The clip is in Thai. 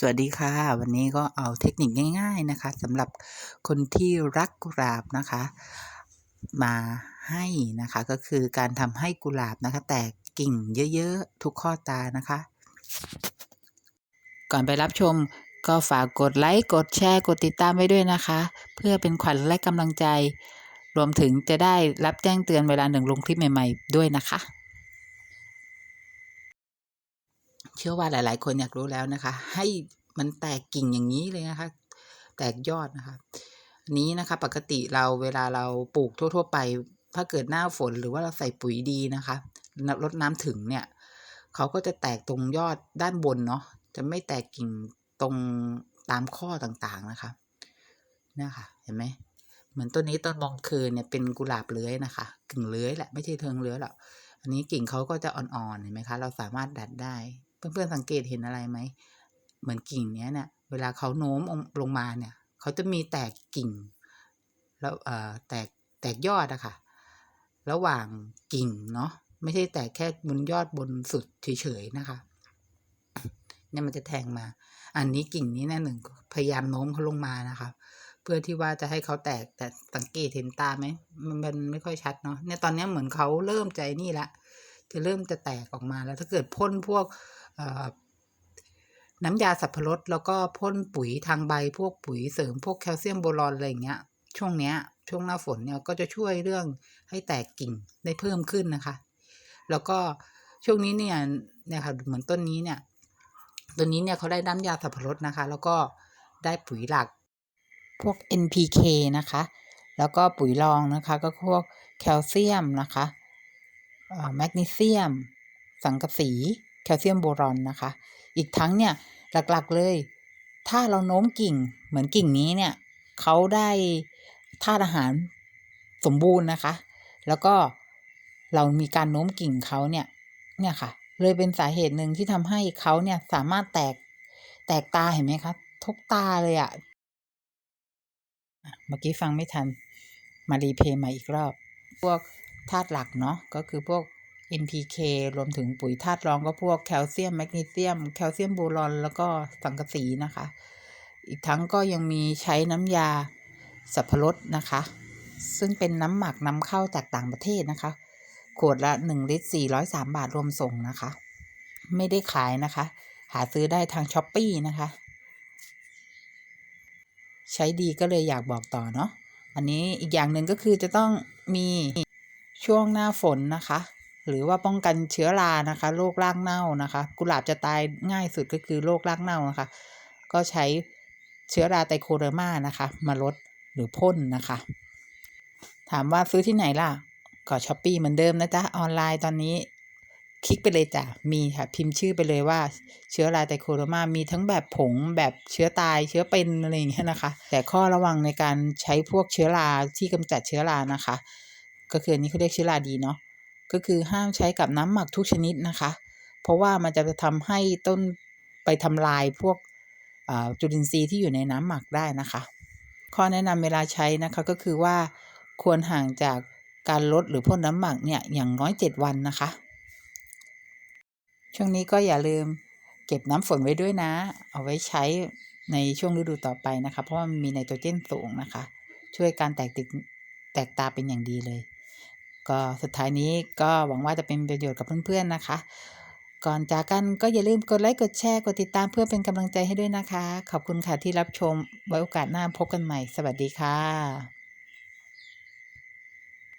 สวัสดีค่ะ วันนี้ก็เอาเทคนิคง่ายๆนะคะสำหรับคนที่รักกุหลาบนะคะ มาให้นะคะก็คือการทำให้กุหลาบนะคะ แตกกิ่งเยอะๆ ทุกข้อตานะคะ ก่อนไปรับชมก็ฝากกดไลค์ กดแชร์ กดติดตามไว้ด้วยนะคะ เพื่อเป็นขวัญและกำลังใจ รวมถึงจะได้รับแจ้งเตือนเวลาหนึ่งลงคลิปใหม่ ๆ ด้วยนะคะ เชื่อว่าหลาย ๆ คนอยากรู้แล้วนะคะ ให้มันแตกกิ่งอย่างนี้เลยนะคะ แตกยอดนะคะ นี้นะคะ ปกติเราเวลาเราปลูกทั่ว ๆ ไป ถ้าเกิดหน้าฝนหรือว่าเราใส่ปุ๋ยดีนะคะรดน้ำถึงเนี่ยเขาก็จะแตกตรงยอดด้านบนเนาะจะไม่แตกกิ่งตรงตามข้อต่างๆนะคะนี่ค่ะเห็นไหมเหมือนต้นนี้ต้นมองคืนเนี่ยเป็นกุหลาบเลื้อยนะคะกิ่งเลื้อยแหละไม่ใช่เทิงเลื้อยหรอกอันนี้กิ่งเขาก็จะอ่อนๆเห็นไหมคะ เราสามารถดัดได้ เพื่อนๆสังเกตเห็นอะไรไหม เหมือนกิ่งเนี้ยเนี่ยเวลาเขาโน้มลงมาเนี่ย เขาจะมีแตกกิ่ง แล้วเอ่อแตกแตกยอดอะค่ะ ระหว่างกิ่งเนาะไม่ใช่แตกแค่บนยอดบนสุดเฉยๆนะคะเนี่ยมันจะแทงมา อันนี้กิ่งนี้น่หนึ่งพยายามโน้มเขาลงมานะคะ เพื่อที่ว่าจะให้เขาแตกแต่สังเกตเห็นตาไหมมันไม่ค่อยชัดเนาะเนี่ยตอนนี้เหมือนเขาเริ่มใจนี่ละจะเริ่มจะแตกออกมาแล้วถ้าเกิดพ่นพวก น้ำยาสับปะรดแล้วก็พ่นปุ๋ยทางใบพวกปุ๋ยเสริมพวกแคลเซียมโบรอนอะไรเงี้ย ช่วงเนี้ย ช่วงหน้าฝนเนี่ยก็จะช่วยเรื่องให้แตกกิ่งได้เพิ่มขึ้นนะคะ แล้วก็ช่วงนี้เนี่ยเนี่ยค่ะเหมือนต้นนี้เนี่ยต้นนี้เนี่ยเขาได้น้ำยาสับปะรดนะคะ แล้วก็ได้ปุ๋ยหลัก พวก NPK นะคะ แล้วก็ปุ๋ยรองนะคะ ก็พวกแคลเซียมนะคะแมกนีเซียม สังกะสี คลเซียมโบรอนนะคะ อีกทั้งเนี่ยหลักๆเลย ถ้าเราโน้มกิ่งเหมือนกิ่งนี้เนี่ยเขาได้ธาตุอาหารสมบูรณ์นะคะ แล้วก็เรามีการโน้มกิ่งเขาเนี่ยเนี่ยค่ะ เลยเป็นสาเหตุหนึ่งที่ทำให้เขาเนี่ยสามารถแตกแตกตาเห็นไหมคะทุกตาเลยอะเมื่อกี้ฟังไม่ทันมารีเพย์มาอีกรอบ พวกธาตุหลักเนาะก็คือพวก NPK รวมถึงปุ๋ยธาตุรองก็พวกแคลเซียมแมกนีเซียม แคลเซียมโบรอน แล้วก็สังกะสีนะคะ อีกทั้งก็ยังมีใช้น้ำยาสับปะรดนะคะ ซึ่งเป็นน้ำหมักนำเข้าจากต่างประเทศนะคะ ขวดละ 1 ลิตร 403 บาทรวมส่งนะคะ ไม่ได้ขายนะคะ หาซื้อได้ทางช้อปปีนะคะ ใช้ดีก็เลยอยากบอกต่อเนาะอันนี้อีกอย่างหนึ่งก็คือจะต้องมีช่วงหน้าฝนนะคะ หรือว่าป้องกันเชื้อรานะคะโรครากเน่านะคะ กุหลาบจะตายง่ายสุดก็คือโรครากเน่านะคะ ก็ใช้เชื้อราไตโคเดอร์มานะคะ มาลดหรือพ่นนะคะ ถามว่าซื้อที่ไหนล่ะก็ช้อปปี้เหมือนเดิมนะจ๊ะออนไลน์ตอนนี้คลิกไปเลยจ้ะ มีค่ะ พิมพ์ชื่อไปเลยว่าเชื้อราไตโคเรมา มีทั้งแบบผงแบบเชื้อตายเชื้อเป็นอะไรอย่างเงี้ยนะคะ แต่ข้อระวังในการใช้พวกเชื้อราที่กำจัดเชื้อรานะคะ ก็คืออันนี้เขาเรียกเชื้อราดีเนาะ ก็คือห้ามใช้กับน้ำหมักทุกชนิดนะคะ เพราะว่ามันจะทำให้ต้นไปทำลายพวกจุลินทรีย์ที่อยู่ในน้ำหมักได้นะคะ ข้อแนะนำเวลาใช้นะคะก็คือว่าควรห่างจากการลดหรือพ่นน้ำหมักเนี่ยอย่างน้อย 7 วันนะคะ ช่วงนี้ก็อย่าลืมเก็บน้ำฝนไว้ด้วยนะ เอาไว้ใช้ในช่วงฤดูต่อไปนะคะ เพราะว่ามันมีไนโตรเจนสูงนะคะ ช่วยการแตกติดแตกตาเป็นอย่างดีเลย ก็สุดท้ายนี้ก็หวังว่าจะเป็นประโยชน์กับเพื่อนๆนะคะ ก่อนจากกันก็อย่าลืมกดไลค์กดแชร์กดติดตามเพื่อเป็นกำลังใจให้ด้วยนะคะ ขอบคุณค่ะที่รับชมไว้โอกาสหน้าพบกันใหม่ สวัสดีค่ะ